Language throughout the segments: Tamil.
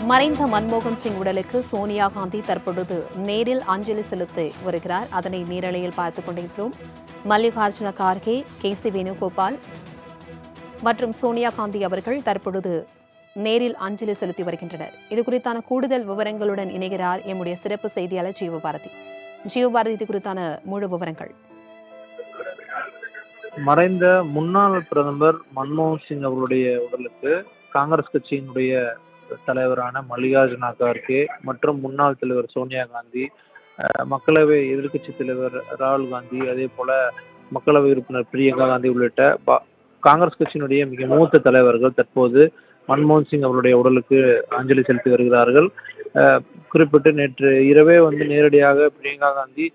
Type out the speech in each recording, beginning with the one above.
மறைந்த மன்மோகன் சிங் உடலுக்கு சோனியா காந்தி தற்பொழுது நேரில் அஞ்சலி செலுத்தி வருகிறார். அதனை நேரலையில் பார்த்துக் கொண்டிருக்கிறோம். மல்லிகார்ஜுன கார்கே கே சி வேணுகோபால் மற்றும் சோனியா காந்தி அவர்கள் தற்பொழுது நேரில் அஞ்சலி செலுத்தி வருகின்றனர். இது குறித்தான கூடுதல் விவரங்களுடன் இணைகிறார் எம்முடைய சிறப்பு செய்தியாளர் ஜீவபாரதி. ஜீவபாரதி இது குறித்தான முழு விவரங்கள். மறைந்த முன்னாள் பிரதமர் மன்மோகன் சிங் அவர்களுடைய உடலுக்கு காங்கிரஸ் கட்சியினுடைய தலைவரான மல்லிகார்ஜுன கார்கே மற்றும் முன்னாள் தலைவர் சோனியா காந்தி மக்களவை எதிர்க்கட்சி தலைவர் ராகுல் காந்தி அதே போல மக்களவை உறுப்பினர் பிரியங்கா காந்தி உள்ளிட்ட காங்கிரஸ் கட்சியினுடைய மிக மூத்த தலைவர்கள் தற்போது மன்மோகன் சிங் அவருடைய உடலுக்கு அஞ்சலி செலுத்தி வருகிறார்கள். அஹ், குறிப்பிட்டு நேற்று இரவே வந்து நேரடியாக பிரியங்கா காந்தி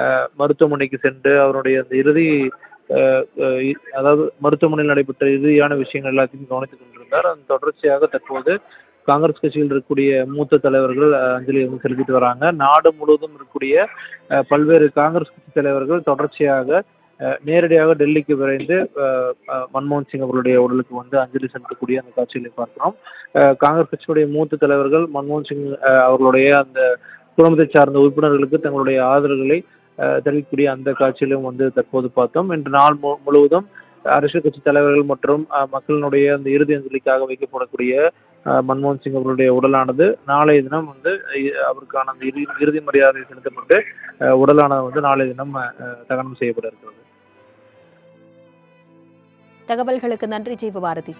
அஹ், மருத்துவமனைக்கு சென்று அவருடைய அந்த இறுதி அஹ், அதாவது மருத்துவமனையில் நடைபெற்ற இறுதியான விஷயங்கள் எல்லாத்தையும் கவனித்துக் கொண்டிருந்தார். அதன் தொடர்ச்சியாக தற்போது காங்கிரஸ் கட்சியில் இருக்கக்கூடிய மூத்த தலைவர்கள் அஞ்சலி வந்து செலுத்திட்டு வராங்க. நாடு முழுவதும் இருக்கக்கூடிய பல்வேறு காங்கிரஸ் கட்சி தலைவர்கள் தொடர்ச்சியாக நேரடியாக டெல்லிக்கு விரைந்து மன்மோகன் சிங் அவர்களுடைய உடலுக்கு வந்து அஞ்சலி செலுத்தக்கூடிய அந்த காட்சிகளை பார்க்கிறோம். காங்கிரஸ் கட்சியுடைய மூத்த தலைவர்கள் மன்மோகன் சிங் அவர்களுடைய அந்த குடும்பத்தை சார்ந்த உறுப்பினர்களுக்கு தங்களுடைய ஆதரவுகளை தெரிவிக்கக்கூடிய அந்த காட்சியிலும் வந்து தற்போது பார்த்தோம். இன்று நாள் மு- முழுவதும் அரசியல் கட்சி தலைவர்கள் மற்றும் மக்களினுடைய அந்த இறுதி அஞ்சலிக்காக வைக்கப்படக்கூடிய மன்மோகன் சிங் அவருடைய உடலானது நாளைய தினம் வந்து அவருக்கான அந்த இறுதி இறுதி மரியாதை செலுத்தப்பட்டு அஹ், உடலானது வந்து நாளைய தினம் அஹ், தகனம் செய்யப்பட இருக்கிறது. தகவல்களுக்கு நன்றி ஜீவபாரதி